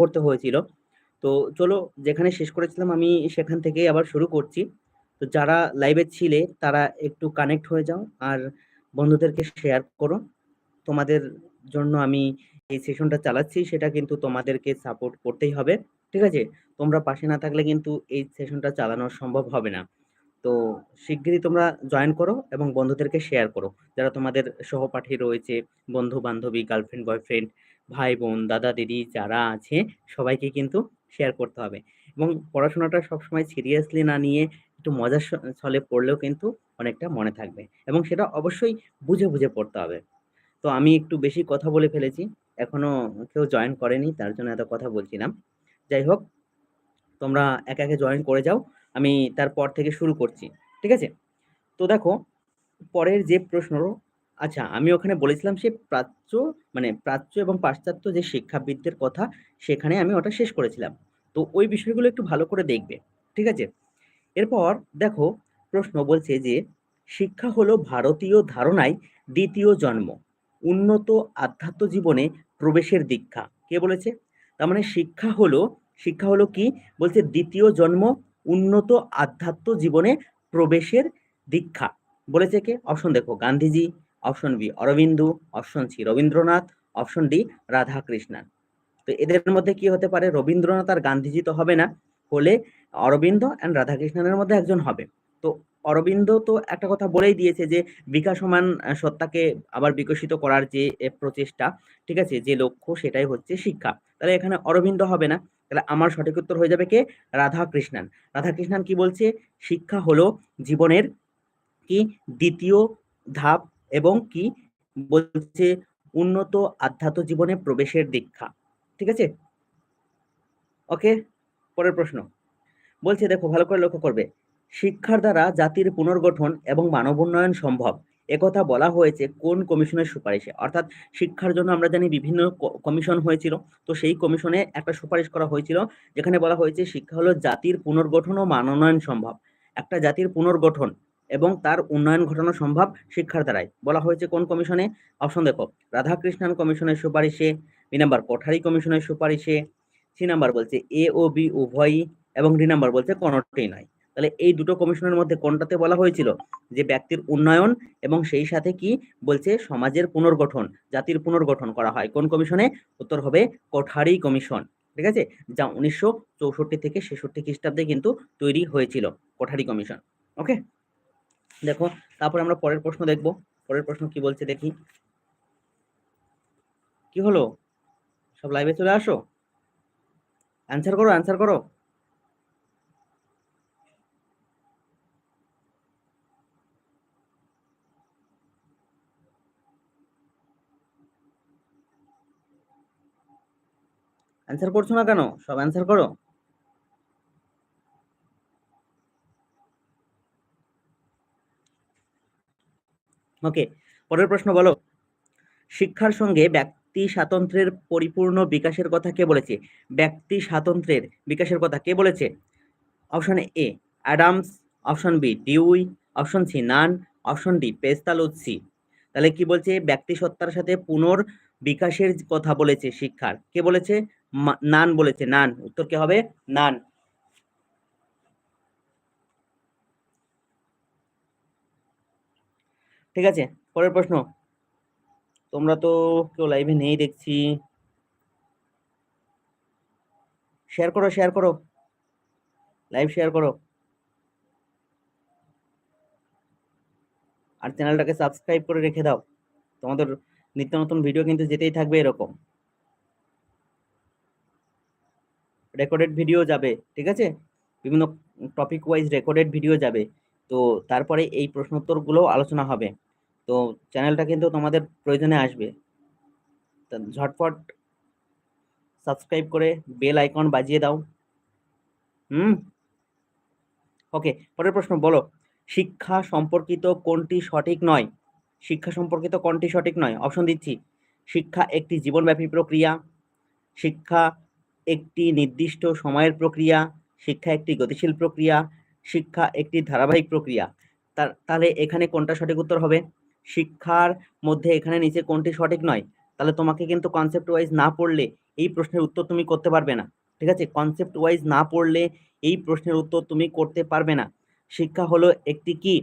করতে হয়েছিল। তো চলো যেখানে শেষ করেছিলাম আমি সেখান থেকেই আবার শুরু করছি। তো যারা লাইভে ছিলে তারা একটু কানেক্ট হয়ে যাও আর বন্ধুদেরকে শেয়ার করো। তোমাদের জন্য আমি এই সেশনটা চালাচ্ছি, সেটা কিন্তু তোমাদেরকে সাপোর্ট করতেই হবে। ঠিক আছে? তোমরা পাশে না থাকলে কিন্তু এই সেশনটা চালানো সম্ভব হবে না। তো শিগগিরই তোমরা জয়েন করো এবং বন্ধুদেরকে শেয়ার করো। যারা তোমাদের সহপাঠী রয়েছে বন্ধু বান্ধবী গার্লফ্রেন্ড বয়ফ্রেন্ড ভাই বোন দাদা দিদি যারা আছে, সবাইকে কিন্তু শেয়ার করতে হবে। এবং পড়াশোনাটা সবসময় সিরিয়াসলি না নিয়ে একটু মজার ছলে পড়লেও কিন্তু অনেকটা মনে থাকবে। এবং সেটা অবশ্যই বুঝে বুঝে পড়তে হবে। তো আমি একটু বেশি কথা বলে ফেলেছি, এখনও কেউ জয়েন করেনি, তার জন্য এত কথা বলছিলাম। যাই হোক, তোমরা একে একে জয়েন করে যাও, আমি তারপর থেকে শুরু করছি। ঠিক আছে? তো দেখো, পরের যে প্রশ্ন আচ্ছা আমি ওখানে বলেছিলাম সে প্রাচ্য মানে প্রাচ্য এবং পাশ্চাত্য যে শিক্ষাবিদদের কথা, সেখানে আমি ওটা শেষ করেছিলাম। তো ওই বিষয়গুলো একটু ভালো করে দেখবে, ঠিক আছে? এরপর দেখো, প্রশ্ন বলছে যে, শিক্ষা হলো ভারতীয় ধারণায় দ্বিতীয় জন্ম, উন্নত আধ্যাত্ম জীবনে প্রবেশের দীক্ষা। কে বলেছে? তার মানে শিক্ষা হলো শিক্ষা হলো কি? বলছে দ্বিতীয় জন্ম, উন্নত আধ্যাত্ম জীবনে প্রবেশের দীক্ষা। বলেছে কে? অপশন দেখো, Gandhiji option B Aurobindo option C Rabindranath option D Radhakrishnan তো এদের মধ্যে কি হতে পারে? রবীন্দ্রনাথ আর গান্ধীজি তো হবে না। হলে অরবিন্দ অ্যান্ড রাধাকৃষ্ণনের মধ্যে একজন হবে। তো অরবিন্দ তো একটা কথা বলেই দিয়েছে যে, বিকাশমান সত্তাকে আবার বিকশিত করার যে প্রচেষ্টা, ঠিক আছে? যে লক্ষ্য, সেটাই হচ্ছে শিক্ষা। তাহলে এখানে অরবিন্দ হবে না। তাহলে আমার সঠিক উত্তর হয়ে যাবে কে? রাধাকৃষ্ণন রাধাকৃষ্ণন কি বলছে? শিক্ষা হলো জীবনের কি দ্বিতীয় ধাপ এবং কি? বলছে উন্নত আধ্যাত্ম জীবনে প্রবেশের দীক্ষা। ঠিক আছে? ওকে পরের প্রশ্ন। বলছে, দেখো, ভালো করে লক্ষ্য করবে। শিক্ষার দ্বারা জাতির পুনর্গঠন এবং মানব উন্নয়ন সম্ভব। একথা বলা হয়েছে কোন কমিশনের সুপারিশে? অর্থাৎ শিক্ষার জন্য আমরা জানি বিভিন্ন কমিশন হয়েছিল। তো সেই কমিশনে একটা সুপারিশ করা হয়েছিল, যেখানে বলা হয়েছে, শিক্ষা হলো জাতির পুনর্গঠন ও মান উন্নয়ন সম্ভব। একটা জাতির পুনর্গঠন এবং তার উন্নয়ন ঘটানো সম্ভব শিক্ষার দ্বারাই বলা হয়েছে কোন কমিশনে? অপশন দেখো, রাধাকৃষ্ণন কমিশনের সুপারিশে, বি নাম্বার কোঠারি কমিশনের সুপারিশে, সি নাম্বার বলছে এ ও বি উভয়ই এবং ডি নাম্বার বলছে কোনটাই নয়। তাহলে এই দুটো কমিশনের মধ্যে কোনটাতে বলা হয়েছিল? যে ব্যক্তির উন্নয়ন এবং সেই সাথে কি বলছে সমাজের পুনর্গঠন, জাতির পুনর্গঠন করা হয়। কোন কমিশনে? উত্তর হবে কোঠারি কমিশন। ঠিক আছে? যা উনিশশো চৌষট্টি থেকে ছেষট্টি খ্রিস্টাব্দে কিন্তু তৈরি হয়েছিল কোঠারি কমিশন। ওকে? দেখো, তারপর আমরা পরের প্রশ্ন দেখব। পরের প্রশ্ন কি বলছে দেখি। কি হলো? সব লাইভে চলে আসো? অ্যান্সার করো অ্যান্সার করো। অ্যান্সার করছ না কেন? সব অ্যান্সার করো। ওকে পরের প্রশ্ন বলো। শিক্ষার সঙ্গে ব্যক্তি স্বাতন্ত্র্যের পরিপূর্ণ বিকাশের কথা কে বলেছে? ব্যক্তি স্বাতন্ত্র্যের বিকাশের কথা কে বলেছে? Option A Adams. Option B Dewey. Option C Nunn. Option D Pestalozzi. তাহলে কি বলছে? ব্যক্তি সত্তার সাথে পুনর বিকাশের কথা বলেছে শিক্ষার। কে বলেছে? নান বলেছে। নান। উত্তর কি হবে? নান। ঠিক আছে? পরের প্রশ্ন। তোমরা তো কেউ লাইভে নেই দেখছি। শেয়ার করো শেয়ার করো। লাইভ শেয়ার করো। আর চ্যানেলটাকে সাবস্ক্রাইব করে রেখে দাও। তোমাদের নিত্য নতুন ভিডিও কিন্তু যেতেই থাকবে এরকম। রেকর্ডেড ভিডিও যাবে, ঠিক আছে? বিভিন্ন টপিক ওয়াইজ রেকর্ডেড ভিডিও যাবে। তো তারপরে এই প্রশ্নোত্তরগুলো আলোচনা হবে। তো চ্যানেলটা কিন্তু তোমাদের প্রয়োজনে আসবে। ঝটপট সাবস্ক্রাইব করে বেল আইকন বাজিয়ে দাও। হুম? ওকে পরের প্রশ্ন বলো, শিক্ষা সম্পর্কিত কোনটি সঠিক নয়? শিক্ষা সম্পর্কিত কোনটি সঠিক নয়? অপশন দিচ্ছি, শিক্ষা একটি জীবনব্যাপী প্রক্রিয়া, শিক্ষা একটি নির্দিষ্ট সময়ের প্রক্রিয়া, শিক্ষা একটি গতিশীল প্রক্রিয়া, শিক্ষা একটি ধারাবাহিক প্রক্রিয়া। তাহলে এখানে কোনটা সঠিক উত্তর হবে? শিক্ষার মধ্যে এখানে নিচে কোনটি সঠিক নয়, তাহলে তোমাকে কিন্তু কনসেপ্ট ওয়াইজ না পড়লে এই প্রশ্নের উত্তর তুমি করতে পারবে না, ঠিক আছে? কনসেপ্ট ওয়াইজ না পড়লে এই প্রশ্নের উত্তর তুমি করতে পারবে না। শিক্ষা হলো একটি কি?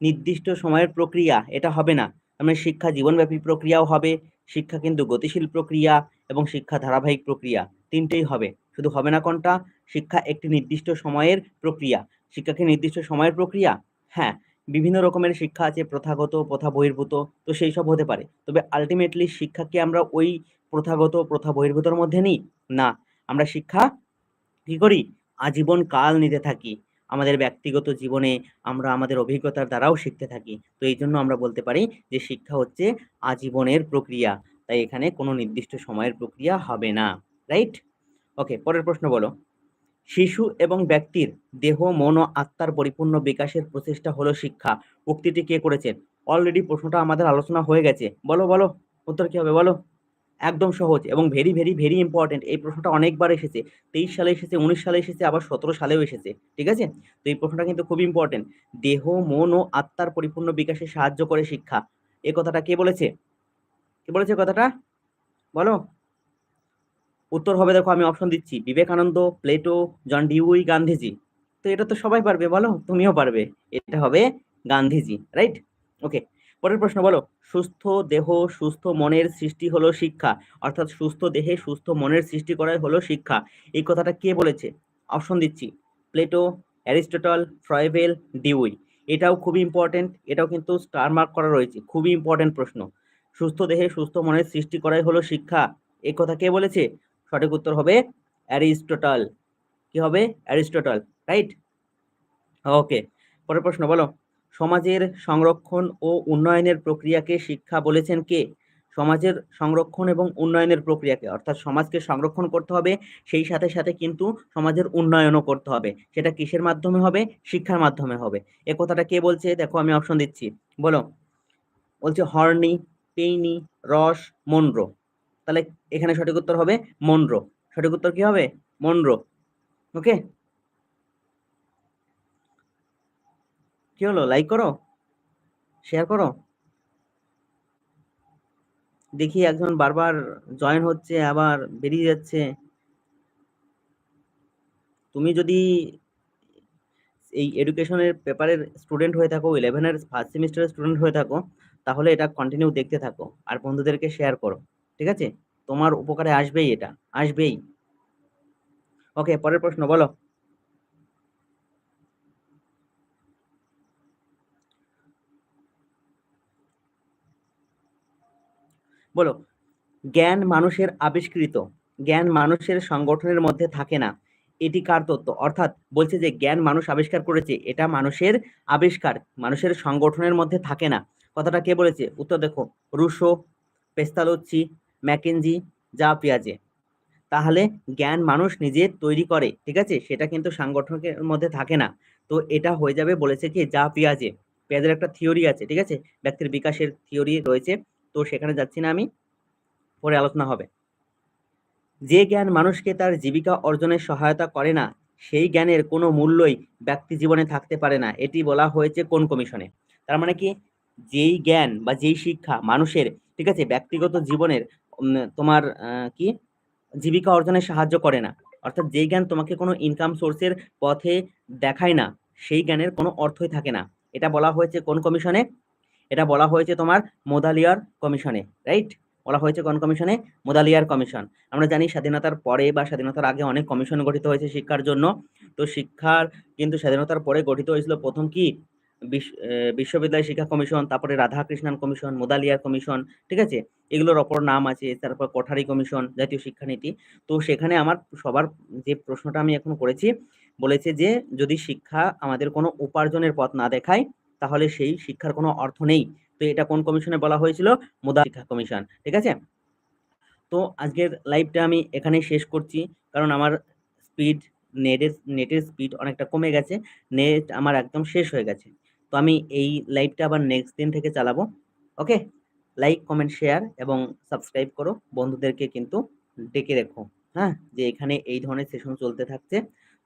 নির্দিষ্ট সময়ের প্রক্রিয়া, এটা হবে না। মানে শিক্ষা জীবনব্যাপী প্রক্রিয়াও হবে, শিক্ষা কিন্তু গতিশীল প্রক্রিয়া এবং শিক্ষা ধারাবাহিক প্রক্রিয়া, তিনটেই হবে। শুধু হবে না কোনটা? শিক্ষা একটি নির্দিষ্ট সময়ের প্রক্রিয়া। শিক্ষা কি নির্দিষ্ট সময়ের প্রক্রিয়া? হ্যাঁ বিভিন্ন রকমের শিক্ষা আছে, প্রথাগত প্রথা বহির্ভূত তো সেই সব হতে পারে। তবে আলটিমেটলি শিক্ষাকে আমরা ওই প্রথাগত প্রথা বহির্ভূতর মধ্যে নিই? না। আমরা শিক্ষা কি করি? আজীবন কাল নিতে থাকি। আমাদের ব্যক্তিগত জীবনে আমরা আমাদের অভিজ্ঞতার দ্বারাও শিখতে থাকি। তো এই জন্য আমরা বলতে পারি যে শিক্ষা হচ্ছে আজীবনের প্রক্রিয়া। তাই এখানে কোনো নির্দিষ্ট সময়ের প্রক্রিয়া হবে না। রাইট? ওকে, পরের প্রশ্ন বলো। শিশু এবং ব্যক্তির দেহ, মন ও আত্মার পরিপূর্ণ বিকাশের প্রচেষ্টা হলো শিক্ষা। উক্তিটি কে করেছেন? অলরেডি প্রশ্নটা আমাদের আলোচনা হয়ে গেছে। বলো বলো, উত্তর কি হবে বলো? একদম সহজ এবং ভেরি ভেরি ভেরি ইম্পর্টেন্ট এই প্রশ্নটা অনেকবার এসেছে। তেইশ সালে এসেছে, উনিশ সালে এসেছে, আবার সতেরো সালেও এসেছে। ঠিক আছে? তো এই প্রশ্নটা কিন্তু খুব ইম্পর্টেন্ট দেহ, মন ও আত্মার পরিপূর্ণ বিকাশে সাহায্য করে শিক্ষা। এ কথাটা কে বলেছে? কে বলেছে কথাটা? বলো। উত্তর হবে দেখো, আমি অপশন দিচ্ছি। Vivekananda, Plato, John Dewey, Gandhiji. তো এটা তো সবাই পারবে, বলো? তুমিও পারবে। এটা হবে গান্ধীজি রাইট ওকে পরের প্রশ্ন বলো। সুস্থ দেহ, সুস্থ মনের সৃষ্টি হলো শিক্ষা। অর্থাৎ সুস্থ দেহে সুস্থ মনের সৃষ্টি করাই হলো শিক্ষা। এই কথাটা কে বলেছে? অপশন দিচ্ছি। Plato, Aristotle Froebel Dewey. এটাও খুবই ইম্পর্টেন্ট এটাও কিন্তু স্টার মার্ক করা রয়েছে। খুবই ইম্পর্টেন্ট প্রশ্ন। সুস্থ দেহে সুস্থ মনের সৃষ্টি করাই হলো শিক্ষা। এই কথা কে বলেছে? সঠিক উত্তর হবে অ্যারিস্টটল। কি হবে? অ্যারিস্টটল রাইট ওকে পরের প্রশ্ন বলো। সমাজের সংরক্ষণ ও উন্নয়নের প্রক্রিয়াকে শিক্ষা বলেছেন কে? সমাজের সংরক্ষণ এবং উন্নয়নের প্রক্রিয়াকে, অর্থাৎ সমাজকে সংরক্ষণ করতে হবে, সেই সাথে সাথে কিন্তু সমাজের উন্নয়নও করতে হবে। সেটা কিসের মাধ্যমে হবে? শিক্ষার মাধ্যমে হবে। এ কথাটা কে বলছে? দেখো, আমি অপশন দিচ্ছি। বলো। বলছে হর্নি, পেইনি, রস, মনরো। তাহলে এখানে সঠিক উত্তর হবে মনরো। সঠিক উত্তর কি হবে? মনরো। ওকে? কি হলো? লাইক করো? শেয়ার করো? দেখি একজন বারবার জয়েন হচ্ছে, আবার বেরিয়ে যাচ্ছে। তুমি যদি এই এডুকেশনের পেপারের স্টুডেন্ট হয়ে থাকো ইলেভেনের ফার্স্ট সেমিস্টারের স্টুডেন্ট হয়ে থাকো, তাহলে এটা কন্টিনিউ দেখতে থাকো। আর বন্ধুদেরকে শেয়ার করো। ঠিক আছে? তোমার উপকারে আসবেই এটা, আসবেই। ওকে পরের প্রশ্ন বলো। বলো, জ্ঞান মানুষের আবিষ্কৃত, জ্ঞান মানুষের সংগঠনের মধ্যে থাকে না। এটি কার তত্ত্ব? অর্থাৎ বলছে যে জ্ঞান মানুষ আবিষ্কার করেছে, এটা মানুষের আবিষ্কার, মানুষের সংগঠনের মধ্যে থাকে না। কথাটা কে বলেছে? উত্তর দেখো, রুশো পেস্তালুচ্ছি ম্যাকেনজি, যা পেঁয়াজে। তাহলে জ্ঞান মানুষ নিজে তৈরি করে, ঠিক আছে? সেটা কিন্তু সাংগঠনিকের মধ্যে থাকে না। তো এটা হয়ে যাবে বলেছে কি, যা পেঁয়াজে। পেঁয়াজের একটা থিওরি আছে, ঠিক আছে? ব্যক্তির বিকাশের থিওরি রয়েছে। তো সেখানে যাচ্ছি না আমি। পরে আলোচনা হবে। যে জ্ঞান মানুষকে তার জীবিকা অর্জনের সহায়তা করে না, সেই জ্ঞানের কোনো মূল্যই ব্যক্তি জীবনে থাকতে পারে না। এটি বলা হয়েছে কোন কমিশনে। তার মানে কি, যেই জ্ঞান বা যেই শিক্ষা মানুষের, ঠিক আছে? ব্যক্তিগত জীবনের তোমার কি? জীবিকা অর্জনে সাহায্য করে না। অর্থাৎ যেই জ্ঞান তোমাকে কোনো ইনকাম সোর্সের পথে দেখায় না, সেই জ্ঞানের কোনো অর্থই থাকে না। এটা বলা হয়েছে কোন কমিশনে? এটা বলা হয়েছে তোমার মোদালিয়ার কমিশনে রাইট বলা হয়েছে কোন কমিশনে? মোদালিয়ার কমিশন। আমরা জানি স্বাধীনতার পরে বা স্বাধীনতার আগে অনেক কমিশন গঠিত হয়েছে শিক্ষার জন্য। তো শিক্ষার কিন্তু স্বাধীনতার পরে গঠিত হয়েছিল প্রথম কি? বিশ্ববিদ্যালয় শিক্ষা কমিশন, তারপরে রাধাকৃষ্ণন কমিশন মোদালিয়ার কমিশন, ঠিক আছে? এগুলোর অপর নাম আছে, তারপর কোঠারি কমিশন জাতীয় শিক্ষানীতি। তো সেখানে আমার সবার যে প্রশ্নটা আমি এখন করেছি, বলেছে যে যদি শিক্ষা আমাদের কোনো উপার্জনের পথ না দেখায়, তাহলে সেই শিক্ষার কোনো অর্থ নেই। তো এটা কোন কমিশনে বলা হয়েছিল? মোদা শিক্ষা কমিশন, ঠিক আছে? তো আজকের লাইভটা আমি এখানেই শেষ করছি, কারণ আমার স্পিড, নেটের নেটের স্পিড অনেকটা কমে গেছে, নেট আমার একদম শেষ হয়ে গেছে। তো আমি এই লাইভটা আবার নেক্সট দিন থেকে চালাবো ওকে লাইক কমেন্ট শেয়ার এবং সাবস্ক্রাইব করো। বন্ধুদেরকে কিন্তু ডেকে রেখো হ্যাঁ? যে এখানে এই ধরনের সেশন চলতে থাকছে।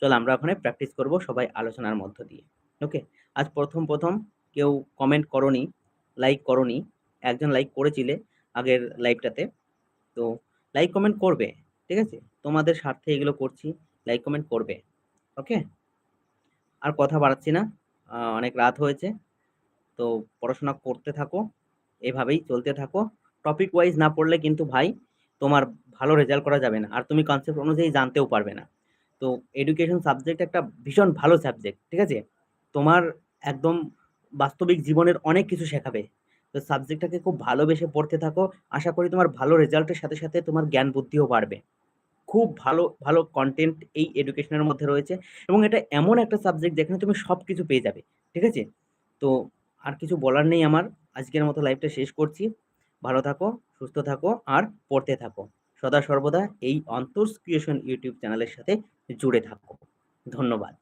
চলো আমরা ওখানে প্র্যাকটিস করব সবাই আলোচনার মধ্য দিয়ে ওকে আজ প্রথম প্রথম কেউ কমেন্ট করনি লাইক করনি, একজন লাইক করেছিলে আগের লাইভটাতে তো লাইক কমেন্ট করবে, ঠিক আছে? তোমাদের স্বার্থে এগুলো করছি লাইক কমেন্ট করবে ওকে আর কথা বাড়াচ্ছি না। অনেক রাত হয়েছে। তো পড়াশোনা করতে থাকো, এভাবেই চলতে থাকো। টপিক ওয়াইজ না পড়লে কিন্তু ভাই তোমার ভালো রেজাল্ট করা যাবে না। আর তুমি কনসেপ্ট অনুযায়ী জানতেও পারবে না। তো এডুকেশন সাবজেক্ট একটা ভীষণ ভালো সাবজেক্ট ঠিক আছে? তোমার একদম বাস্তবিক জীবনের অনেক কিছু শেখাবে। তো সাবজেক্টটাকে খুব ভালোবেসে পড়তে থাকো। আশা করি তোমার ভালো রেজাল্টের সাথে সাথে তোমার জ্ঞান বুদ্ধিও বাড়বে। খুব ভালো ভালো কন্টেন্ট এই এডুকেশনের মধ্যে রয়েছে এবং এটা এমন একটা সাবজেক্ট যেখানে তুমি সব কিছু পেয়ে যাবে, ঠিক আছে? তো আর কিছু বলার নেই আমার, আজকের মতো লাইফটা শেষ করছি। ভালো থাকো, সুস্থ থাকো আর পড়তে থাকো। সদা সর্বদা এই অন্তর্স ক্রিয়েশন ইউটিউব চ্যানেলের সাথে জুড়ে থাকো। ধন্যবাদ।